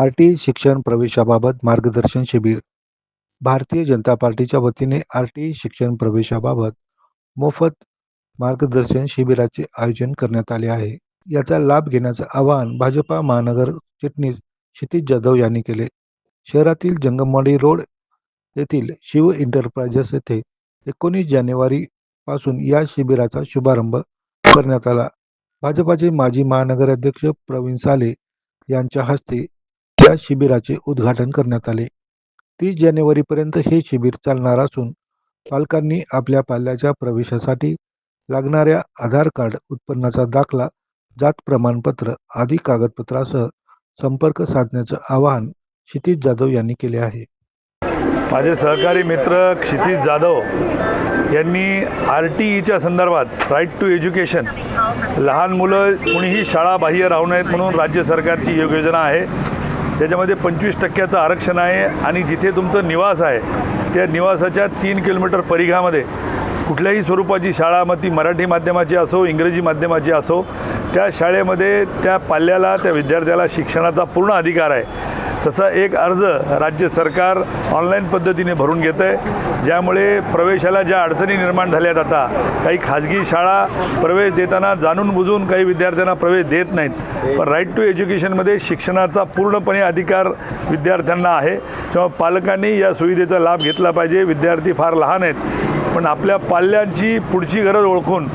R T शिक्षण प्रवेशाबाबत मार्गदर्शन शिबिर. भारतीय जनता पार्टीच्या वतीने आर टी शिक्षण प्रवेशाबाबत मोफत मार्गदर्शन शिबिराचे आयोजन करण्यात आले आहे. याचा लाभ घेण्याचं आवाहन भाजपा महानगर चिटणीस क्षितिज जाधव यांनी केले. शहरातील जंगमवाडी रोड येथील शिव एंटरप्राइजेस येथे एकोणीस जानेवारी पासून या शिबिराचा शुभारंभ करण्यात आला. भाजपाचे माजी महानगराध्यक्ष प्रवीण साले यांच्या हस्ते या शिबिराचे उद्घाटन करण्यात आले. तीस जानेवारीपर्यंत हे शिबिर चालणार असून पालकांनी आपल्या पाल्याच्या प्रवेशासाठी लागणाऱ्या आधार कार्ड उत्पन्नाचा दाखला जात प्रमाणपत्र आदी कागदपत्रासह संपर्क साधण्याचं आवाहन क्षितिज जाधव यांनी केले आहे. माझे सहकारी मित्र क्षितिज जाधव यांनी आर टी ईच्या संदर्भात राईट टू एज्युकेशन लहान मुलं कुणीही शाळा बाह्य राहू नयेत म्हणून राज्य सरकारची योग योजना आहे. त्याच्यामध्ये पंचवीस टक्क्याचं आरक्षण आहे आणि जिथे तुमचं निवास आहे त्या निवासाच्या तीन किलोमीटर परिघामध्ये कुठल्याही स्वरूपाची शाळा मग ती मराठी माध्यमाची असो इंग्रजी माध्यमाची असो त्या शाळेमध्ये त्या पाल्याला त्या विद्यार्थ्याला शिक्षणाचा पूर्ण अधिकार आहे. तसा एक अर्ज राज्य सरकार ऑनलाईन पद्धतीने भरून घेतं आहे ज्यामुळे प्रवेशाला ज्या अडचणी निर्माण झाल्यात आता काही खाजगी शाळा प्रवेश देताना जाणून बुजून काही विद्यार्थ्यांना प्रवेश देत नाहीत. पण राईट टू एज्युकेशनमध्ये शिक्षणाचा पूर्णपणे अधिकार विद्यार्थ्यांना आहे. तेव्हा पालकांनी या सुविधेचा लाभ घेतला पाहिजे. विद्यार्थी फार लहान आहेत. पण आपल्या पाल्यांची पुढची गरज ओळखून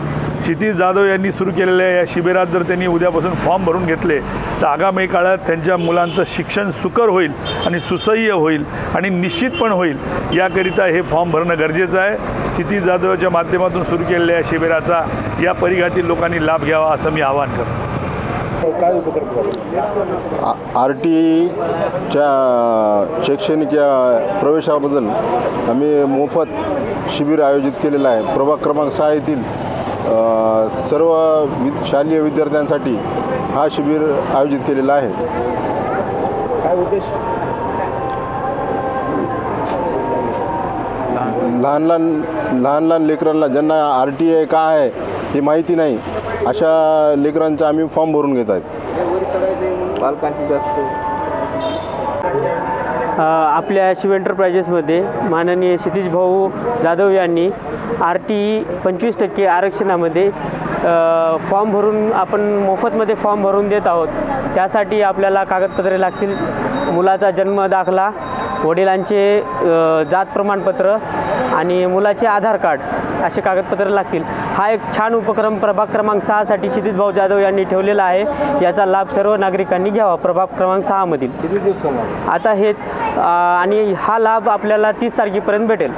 क्षितिज जाधव यांनी सुरू केलेल्या या शिबिरात जर त्यांनी उद्यापासून फॉर्म भरून घेतले तर आगामी काळात त्यांच्या मुलांचं शिक्षण सुकर होईल आणि सुसह्य होईल आणि निश्चित पण होईल याकरिता हे फॉर्म भरणं गरजेचं आहे. क्षितिज जाधवच्या माध्यमातून सुरू केलेल्या या शिबिराचा या परिघातील लोकांनी लाभ घ्यावा असं मी आवाहन करतो. आर टीच्या शैक्षणिक या प्रवेशाबद्दल आम्ही मोफत शिबिर आयोजित केलेलं आहे. प्रभाग क्रमांक सहा येथील सर्व वि शालेय विद्यार्थ्यांसाठी हा शिबिर आयोजित केलेला आहे. लहान लहान लहान लहान लेकरांना ज्यांना आर टी आय काय आहे हे माहिती नाही अशा लेकरांचा आम्ही फॉर्म भरून घेत आहेत. पालकांची जास्त. आपल्या शिव एंटरप्राइजेसमध्ये माननीय क्षितिज भाऊ जाधव यांनी आर टी ई पंचवीस टक्के आरक्षणामध्ये फॉर्म भरून आपण मोफतमध्ये फॉर्म भरून देत आहोत. त्यासाठी आपल्याला कागदपत्रे लागतील. मुलाचा जन्म दाखला वडिलांचे जात प्रमाणपत्र आणि मुलाचे आधार कार्ड असे कागदपत्रे लागतील. हा एक छान उपक्रम प्रभाग क्रमांक सहासाठी क्षितिज भाऊ जाधव यांनी ठेवलेला आहे. याचा लाभ सर्व नागरिकांनी घ्यावा प्रभाग क्रमांक सहामधील आता हे आणि हा लाभ आपल्याला तीस तारखेपर्यंत भेटेल.